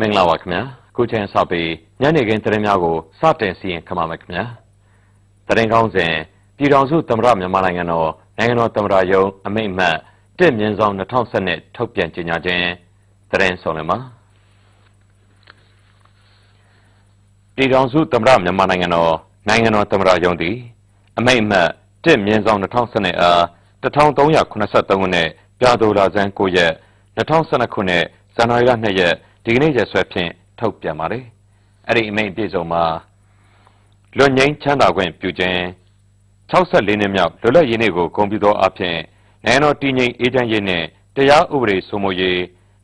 မင်္ဂလာပါခင်ဗျာခုချိန်စပြီးညနေခင်းသတင်းများကိုစတင်စီရင်ခမှာမယ်ခင်ဗျာသတင်းကောင်းစဉ်ပြည်ထောင်စုသမ္မတမြန်မာနိုင်ငံတော်နိုင်ငံတော်သမ္မတရုံးအမိန့်မှတ်1မြင်းဆောင်2012ထုတ်ပြန်ကြေညာခြင်းသတင်းဆောင်လင်ပါပြည်ထောင်စုသမ္မတမြန်မာနိုင်ငံတော်နိုင်ငံတော်သမ္မတရုံးသည်အမိန့်မှတ်1မြင်းဆောင်2012အား1383ခုနှစ်ပြာတော်လာဇန်9ရက်2012ခုနှစ်ဇန်နဝါရီလ2ရက် ဒီကနေ့ရက်စွဲဖြင့်ထုတ်ပြန်ပါတယ်။အဲ့ဒီအမိန့်အပြည့်စုံမှာလွတ်ငင်းချမ်းသာခွင့်ပြုခြင်း64နှစ်မြောက်လွတ်လပ်ရေးနေ့ကိုဂုဏ်ပြုသောအဖြစ်နိုင်ငံတော်တည်ငြိမ်အေးချမ်းရေးနှင့်တရားဥပဒေစိုးမိုးရေး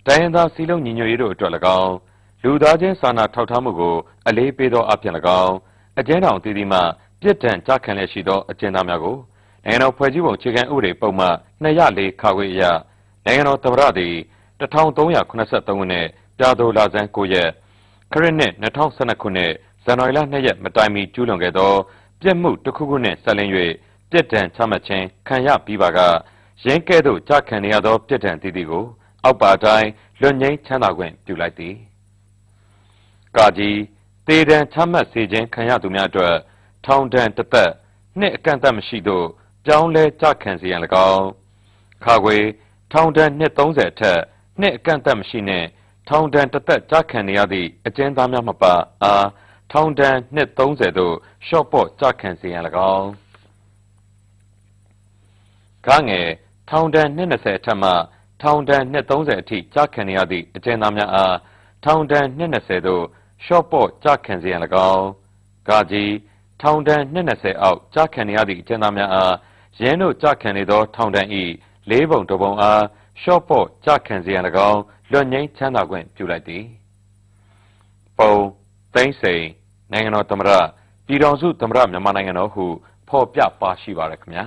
တိုင်းရင်းသားစည်းလုံးညီညွတ်ရေးတို့အတွက်၎င်းလူသားချင်းစာနာထောက်ထားမှုကိုအလေးပေးသောအဖြစ်၎င်းအကျဉ်းထောင်တည်တည်မှပြစ်ဒဏ်ကြခံလျက်ရှိသောအကျဉ်းသားများကိုနိုင်ငံတော်ဖွဲ့စည်းပုံအခြေခံဥပဒေပုံမှန်204ခါခွေအရနိုင်ငံတော်သမ္မတသည်1383ခုနှစ် ပြာတော်လာဇန်9ရက်ခရစ်နှစ်2012ခုနှစ်ဇန်နဝါရီလ2ရက်မတိုင်မီကျူးလွန်ခဲ့သောပြစ်မှုတစ်ခုခုနှင့်ဆက်လင်း၍ပြစ်ဒဏ်ချမှတ်ခြင်းခံရပြီးပါကရင်းကဲ့သို့ကြခံနေရသောပြစ်ဒဏ်တည်တည်ကို အောက်ပါတိုင်းလွတ်ငင်းချမ်းသာခွင့်ပြုလိုက်သည်ကာကြီးတေဒဏ်ချမှတ်စေခြင်းခံရသူများအတွက်ထောင်ဒဏ်တစ်သက်နှစ်အကန့်အသတ်မရှိသို့ပြောင်းလဲကြခံစေရန်၎င်းခါခွေထောင်ဒဏ်နှစ်30အထက်နှစ်အကန့်အသတ်မရှိနှင့် ထောင်ဒဏ်တစ်သက်ကြခံနေရသည့် အကျဉ်းသားများမပါအား ထောင်ဒဏ်နှစ်30သို့ရှော့ပေါ့ကြခံစေရန်၎င်းခငယ်ထောင်ဒဏ် နှစ်20အထက်မှ ထောင်ဒဏ် နှစ်30အထိကြခံနေရသည့် အကျဉ်းသားများအား ထောင်ဒဏ် နှစ်20သို့ရှော့ပေါ့ကြခံစေရန်၎င်းဂါကြီးထောင်ဒဏ် နှစ်20အောက်ကြခံနေရသည့် အကျဉ်းသားများအားရင်းတို့ကြခံနေသော ထောင်ဒဏ်၏လေးပုံတစ်ပုံအား ရှော့ပေါ့ကြခံစေရန်၎င်းလွတ်ငင်းချမ်းသာခွင့်ပြုလိုက်သည်ပုံသိမ့်စိန်နိုင်ငံတော်သမ္မတပြည်ထောင်စုသမ္မတမြန်မာနိုင်ငံတော်ဟုဖော်ပြပါရှိပါရခင်ဗျာ